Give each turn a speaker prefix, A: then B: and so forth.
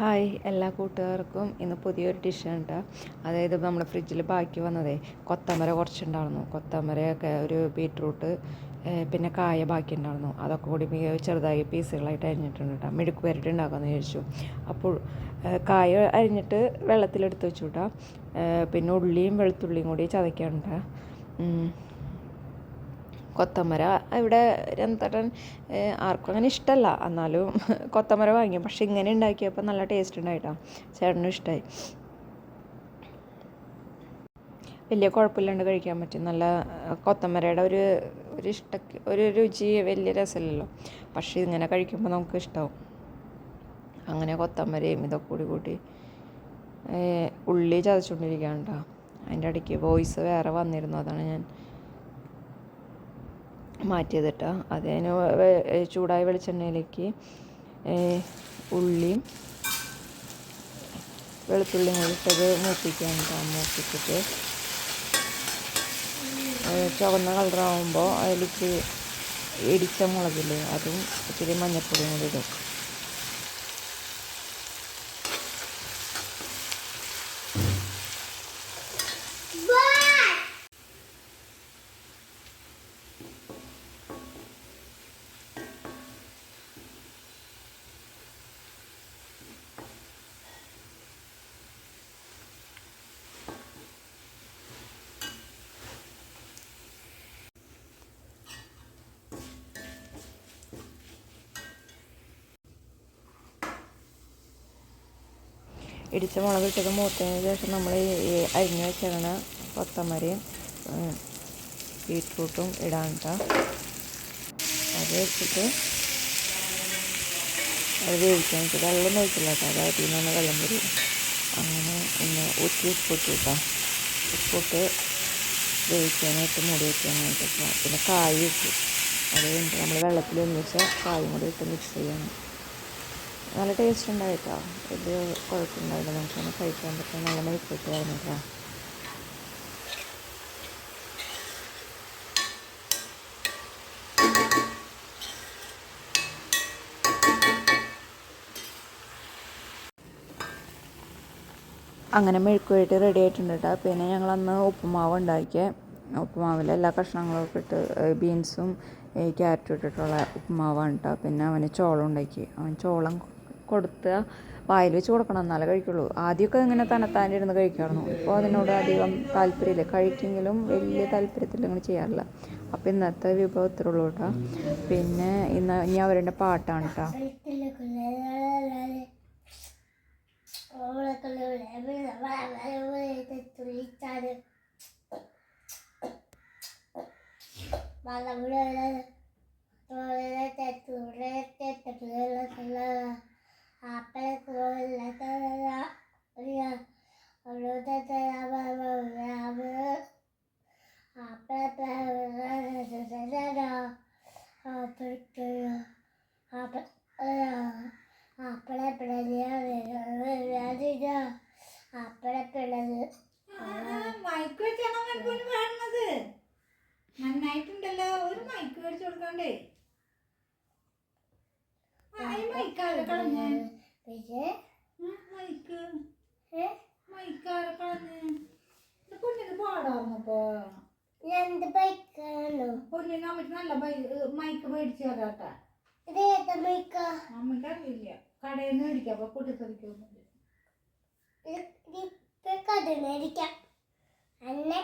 A: Hi എല്ലാ കൂട്ടുകാർക്കും ഇന്ന് പുതിയൊരു ഡിഷാണ് അതായത് നമ്മുടെ ഫ്രിഡ്ജിൽ ബാക്കി വന്നതേ കൊത്തമര കുറച്ചുണ്ടായിരുന്നു. കൊത്തമരയൊക്കെ ഒരു ബീട്രൂട്ട് പിന്നെ കായ ബാക്കി ഉണ്ടായിരുന്നു അതൊക്കെ കൂടി ചെറുതായി പീസുകളായിട്ട് അരിഞ്ഞിട്ടുണ്ട് കേട്ടോ. മെഴുക്ക് വരട്ടി ഉണ്ടാക്കാമെന്ന് ചോദിച്ചു അപ്പോൾ കായ അരിഞ്ഞിട്ട് വെള്ളത്തിലെടുത്ത് വെച്ചു കേട്ടോ. പിന്നെ ഉള്ളിയും വെളുത്തുള്ളിയും കൂടി ചതയ്ക്കാനുണ്ട്. കൊത്തമര. ഇവിടെ രന്തട്ടൻ ആർക്കും അങ്ങനെ ഇഷ്ടമല്ല എന്നാലും കൊത്തമര വാങ്ങി പക്ഷെ ഇങ്ങനെ ഉണ്ടാക്കിയപ്പോൾ നല്ല ടേസ്റ്റ് ഉണ്ടായിട്ടാ. ചേട്ടനും ഇഷ്ടമായി വലിയ കുഴപ്പമില്ലാണ്ട് കഴിക്കാൻ പറ്റും. നല്ല കൊത്തമരയുടെ ഒരു ഒരു ഇഷ്ട ഒരു രുചി വലിയ രസമില്ലല്ലോ. പക്ഷേ ഇങ്ങനെ കഴിക്കുമ്പോൾ നമുക്ക് ഇഷ്ടമാവും അങ്ങനെ കൊത്തമരയും ഇതൊക്കെ കൂടി കൂട്ടി ഉള്ളി ചതച്ചുകൊണ്ടിരിക്കുകയാണ് കേട്ടോ അതിന്റെ ഇടയ്ക്ക് വോയിസ് വേറെ വന്നിരുന്നു. അതാണ് ഞാൻ മാറ്റിയത് കേട്ടോ അതിന് ചൂടായ വെളിച്ചെണ്ണയിലേക്ക് ഉള്ളിയും വെളുത്തുള്ളിയും ഇട്ടത് മൂപ്പിക്കാൻ മൂപ്പിച്ചിട്ട്. ചുവന്ന കളറാവുമ്പോൾ അതിലേക്ക് ഇടിച്ച മുളകില്ലേ അതും ഇച്ചിരി മഞ്ഞൾപ്പൊടിയും കൂടി ഇടും. ഇടിച്ച മുളക് ഇട്ടത് മൂത്തതിന് ശേഷം നമ്മൾ അരിഞ്ഞു വെച്ചിരുന്ന കൊത്തമരയും ബീറ്റ്റൂട്ടും കേട്ടോ അത് വെച്ചിട്ട് അത് വേവിക്കാൻ വെച്ചിട്ട് വെള്ളം ഒഴിച്ചില്ല കേട്ടോ അത് അരിയിൽ നിന്ന് വെള്ളം വരും. അങ്ങനെ ഒന്ന് ഊറ്റി ഉപ്പിട്ട് കേട്ടോ ഉപ്പിട്ട് വേവിക്കാനായിട്ട് മുടി വയ്ക്കാനായിട്ട് പിന്നെ കായ് ഇട്ടു. അത് കഴിഞ്ഞിട്ട് നമ്മൾ വെള്ളത്തിൽ ഒന്നിച്ച് കായും കൂടി ഇട്ട് മിക്സ് ചെയ്യണം. നല്ല ടേസ്റ്റ് ഉണ്ടായിട്ടോ? ഇത് കുഴപ്പമുണ്ടായില്ല നമുക്കൊന്ന് കഴിക്കാൻ പറ്റും. നല്ല മെഴുക്കിട്ട് കേട്ടോ അങ്ങനെ മെഴുക്കുമായിട്ട് റെഡി ആയിട്ടുണ്ട് കേട്ടോ പിന്നെ ഞങ്ങൾ അന്ന് ഉപ്പുമാവ് ഉണ്ടാക്കിയ. ഉപ്പുമാവിൽ എല്ലാ കഷ്ണങ്ങളും ഒക്കെ ഇട്ട് ബീൻസും ക്യാരറ്റും ഇട്ടിട്ടുള്ള ഉപ്പുമാവാണ് കേട്ടോ പിന്നെ അവന് ചോളം ഉണ്ടാക്കി. അവൻ ചോളം കൊടുത്ത് വായിൽ വെച്ച് കൊടുക്കണം എന്നാലേ കഴിക്കുള്ളൂ. ആദ്യമൊക്കെ ഇങ്ങനെ തനത്താന്റെ ഇരുന്ന് കഴിക്കാറുന്നു ഇപ്പോൾ അതിനോട് അധികം താല്പര്യമില്ല. കഴിക്കെങ്കിലും വലിയ താല്പര്യത്തിൽ അങ്ങനെ ചെയ്യാറില്ല. അപ്പോൾ ഇന്നത്തെ വിഭവം ഇത്രേ ഉള്ളൂ കേട്ടോ. പിന്നെ ഇന്ന് ഇനി അവരുടെ പാട്ടാണ് കേട്ടോ.
B: അപ്പഴപ്പിളത്
C: മൈക്ക് വെച്ചാണോ മൈക്കൂന് പാടുന്നത് നന്നായിട്ടുണ്ടല്ലോ ഒരു മൈക്ക് മേടിച്ചു കൊടുക്കണ്ടേ ആ, നല്ല മൈക്ക് മേടിച്ചു തരാട്ടാ അമ്മയ്ക്ക് അറിയില്ല കടയിൽ നിന്ന് മേടിക്കാം അപ്പൊ പൊട്ടിത്തെറിക്കൊന്നുമില്ല
B: ഇത് മേടിക്കാം അന്നെ